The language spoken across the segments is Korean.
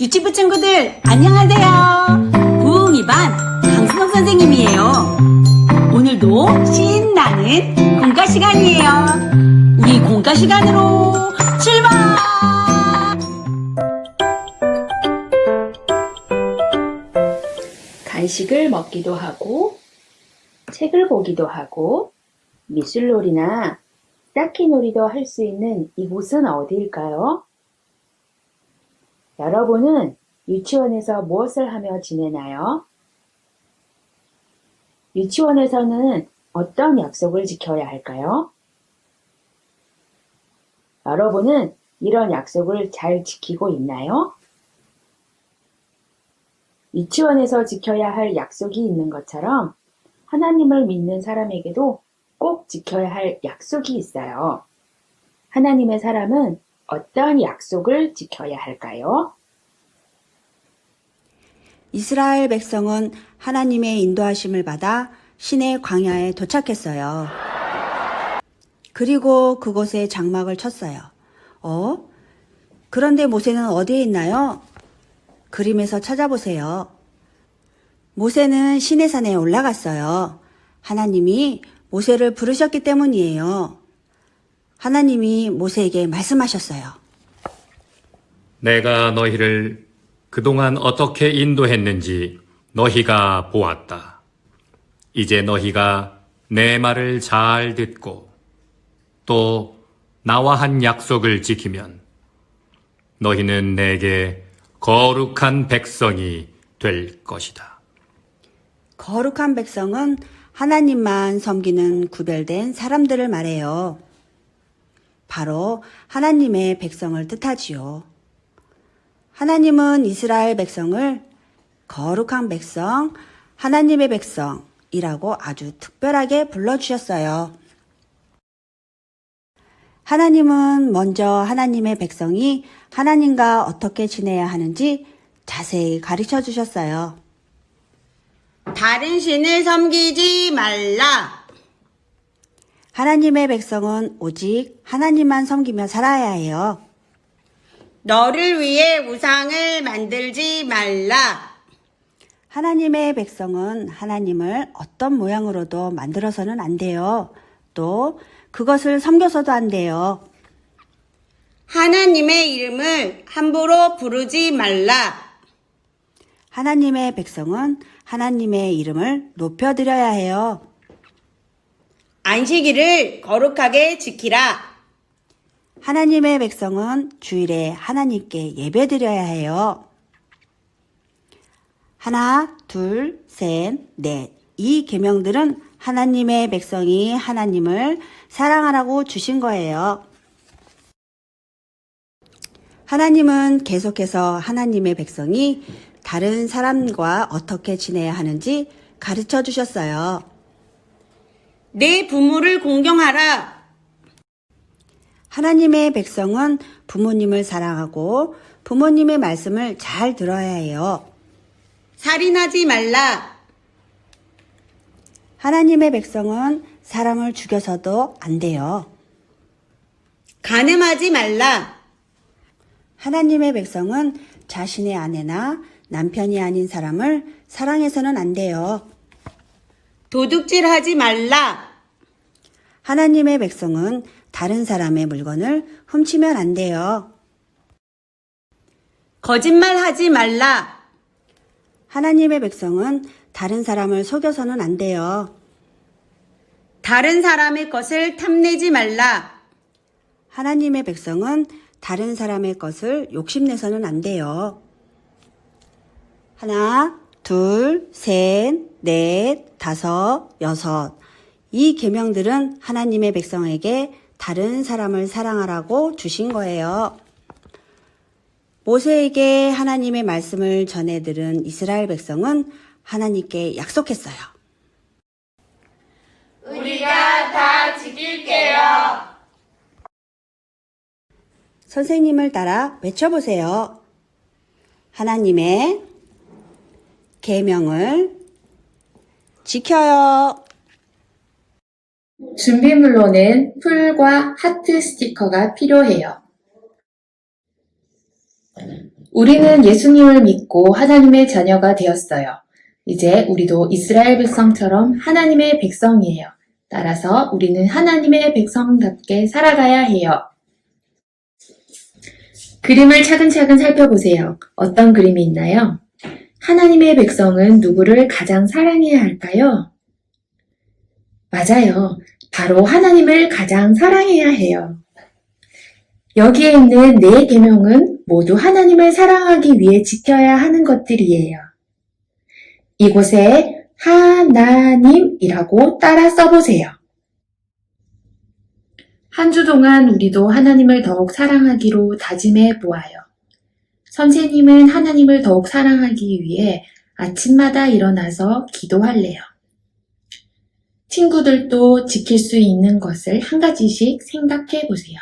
유치부 친구들 안녕하세요. 부흥이반 강순옥 선생님이에요. 오늘도 신나는 공과 시간이에요. 우리 공과 시간으로 출발! 간식을 먹기도 하고, 책을 보기도 하고, 미술놀이나 쌓기놀이도 할 수 있는 이곳은 어디일까요? 여러분은 유치원에서 무엇을 하며 지내나요? 유치원에서는 어떤 약속을 지켜야 할까요? 여러분은 이런 약속을 잘 지키고 있나요? 유치원에서 지켜야 할 약속이 있는 것처럼 하나님을 믿는 사람에게도 꼭 지켜야 할 약속이 있어요. 하나님의 사람은 어떤 약속을 지켜야 할까요? 이스라엘 백성은 하나님의 인도하심을 받아 신의 광야에 도착했어요. 그리고 그곳에 장막을 쳤어요. 어? 그런데 모세는 어디에 있나요? 그림에서 찾아보세요. 모세는 신의 산에 올라갔어요. 하나님이 모세를 부르셨기 때문이에요. 하나님이 모세에게 말씀하셨어요. 내가 너희를 그동안 어떻게 인도했는지 너희가 보았다. 이제 너희가 내 말을 잘 듣고 또 나와 한 약속을 지키면 너희는 내게 거룩한 백성이 될 것이다. 거룩한 백성은 하나님만 섬기는 구별된 사람들을 말해요. 바로 하나님의 백성을 뜻하지요. 하나님은 이스라엘 백성을 거룩한 백성, 하나님의 백성이라고 아주 특별하게 불러주셨어요. 하나님은 먼저 하나님의 백성이 하나님과 어떻게 지내야 하는지 자세히 가르쳐 주셨어요. 다른 신을 섬기지 말라. 하나님의 백성은 오직 하나님만 섬기며 살아야 해요. 너를 위해 우상을 만들지 말라. 하나님의 백성은 하나님을 어떤 모양으로도 만들어서는 안 돼요. 또 그것을 섬겨서도 안 돼요. 하나님의 이름을 함부로 부르지 말라. 하나님의 백성은 하나님의 이름을 높여드려야 해요. 안식일을 거룩하게 지키라. 하나님의 백성은 주일에 하나님께 예배드려야 해요. 하나, 둘, 셋, 넷. 이 계명들은 하나님의 백성이 하나님을 사랑하라고 주신 거예요. 하나님은 계속해서 하나님의 백성이 다른 사람과 어떻게 지내야 하는지 가르쳐 주셨어요. 내 부모를 공경하라. 하나님의 백성은 부모님을 사랑하고 부모님의 말씀을 잘 들어야 해요. 살인하지 말라. 하나님의 백성은 사람을 죽여서도 안 돼요. 간음하지 말라. 하나님의 백성은 자신의 아내나 남편이 아닌 사람을 사랑해서는 안 돼요. 도둑질 하지 말라. 하나님의 백성은 다른 사람의 물건을 훔치면 안 돼요. 거짓말 하지 말라. 하나님의 백성은 다른 사람을 속여서는 안 돼요. 다른 사람의 것을 탐내지 말라. 하나님의 백성은 다른 사람의 것을 욕심내서는 안 돼요. 하나, 둘, 셋, 넷, 다섯, 여섯. 이 계명들은 하나님의 백성에게 다른 사람을 사랑하라고 주신 거예요. 모세에게 하나님의 말씀을 전해 들은 이스라엘 백성은 하나님께 약속했어요. 선생님을 따라 외쳐보세요. 하나님의 계명을 지켜요. 준비물로는 풀과 하트 스티커가 필요해요. 우리는 예수님을 믿고 하나님의 자녀가 되었어요. 이제 우리도 이스라엘 백성처럼 하나님의 백성이에요. 따라서 우리는 하나님의 백성답게 살아가야 해요. 그림을 차근차근 살펴보세요. 어떤 그림이 있나요? 하나님의 백성은 누구를 가장 사랑해야 할까요? 맞아요. 바로 하나님을 가장 사랑해야 해요. 여기에 있는 네 계명은 모두 하나님을 사랑하기 위해 지켜야 하는 것들이에요. 이곳에 하나님이라고 따라 써보세요. 한 주 동안 우리도 하나님을 더욱 사랑하기로 다짐해 보아요. 선생님은 하나님을 더욱 사랑하기 위해 아침마다 일어나서 기도할래요. 친구들도 지킬 수 있는 것을 한 가지씩 생각해 보세요.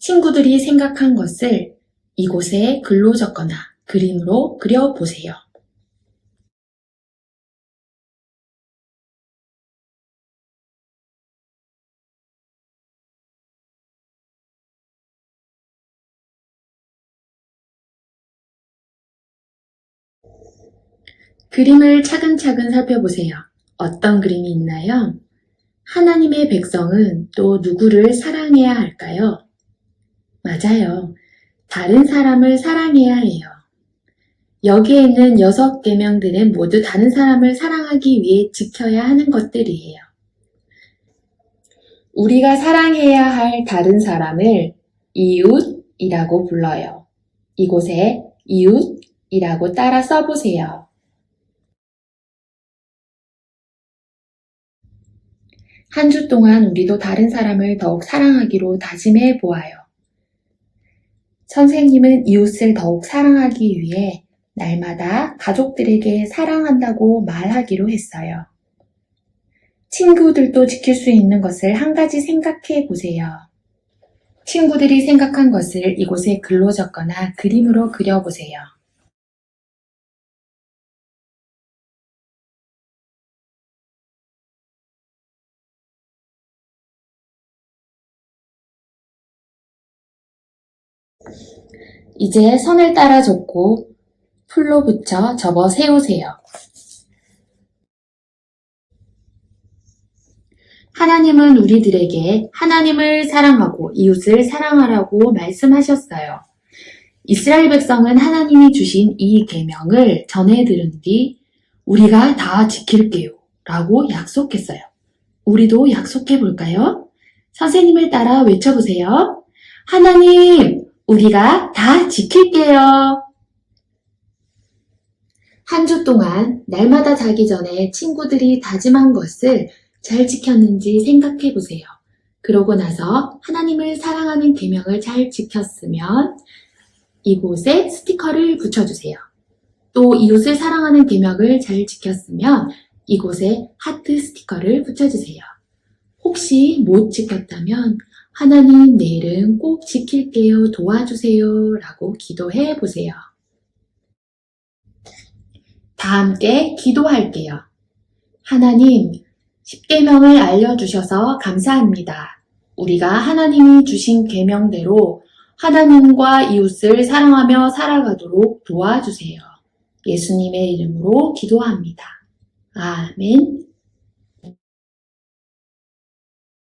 친구들이 생각한 것을 이곳에 글로 적거나 그림으로 그려 보세요. 그림을 차근차근 살펴보세요. 어떤 그림이 있나요? 하나님의 백성은 또 누구를 사랑해야 할까요? 맞아요. 다른 사람을 사랑해야 해요. 여기에 있는 여섯 계명들은 모두 다른 사람을 사랑하기 위해 지켜야 하는 것들이에요. 우리가 사랑해야 할 다른 사람을 이웃이라고 불러요. 이곳에 이웃이라고 따라 써보세요. 한 주 동안 우리도 다른 사람을 더욱 사랑하기로 다짐해 보아요. 선생님은 이웃을 더욱 사랑하기 위해 날마다 가족들에게 사랑한다고 말하기로 했어요. 친구들도 지킬 수 있는 것을 한 가지 생각해 보세요. 친구들이 생각한 것을 이곳에 글로 적거나 그림으로 그려보세요. 이제 선을 따라 줬고 풀로 붙여 접어 세우세요. 하나님은 우리들에게 하나님을 사랑하고 이웃을 사랑하라고 말씀하셨어요. 이스라엘 백성은 하나님이 주신 이 계명을 전해 들은 뒤 우리가 다 지킬게요 라고 약속했어요. 우리도 약속해 볼까요? 선생님을 따라 외쳐보세요. 하나님, 우리가 다 지킬게요. 한 주 동안 날마다 자기 전에 친구들이 다짐한 것을 잘 지켰는지 생각해 보세요. 그러고 나서 하나님을 사랑하는 계명을 잘 지켰으면 이곳에 스티커를 붙여주세요. 또 이웃을 사랑하는 계명을 잘 지켰으면 이곳에 하트 스티커를 붙여주세요. 혹시 못 지켰다면 하나님 내일은 꼭 지킬게요 도와주세요 라고 기도해 보세요. 다 함께 기도할게요. 하나님, 10계명을 알려주셔서 감사합니다. 우리가 하나님이 주신 계명대로 하나님과 이웃을 사랑하며 살아가도록 도와주세요. 예수님의 이름으로 기도합니다. 아멘.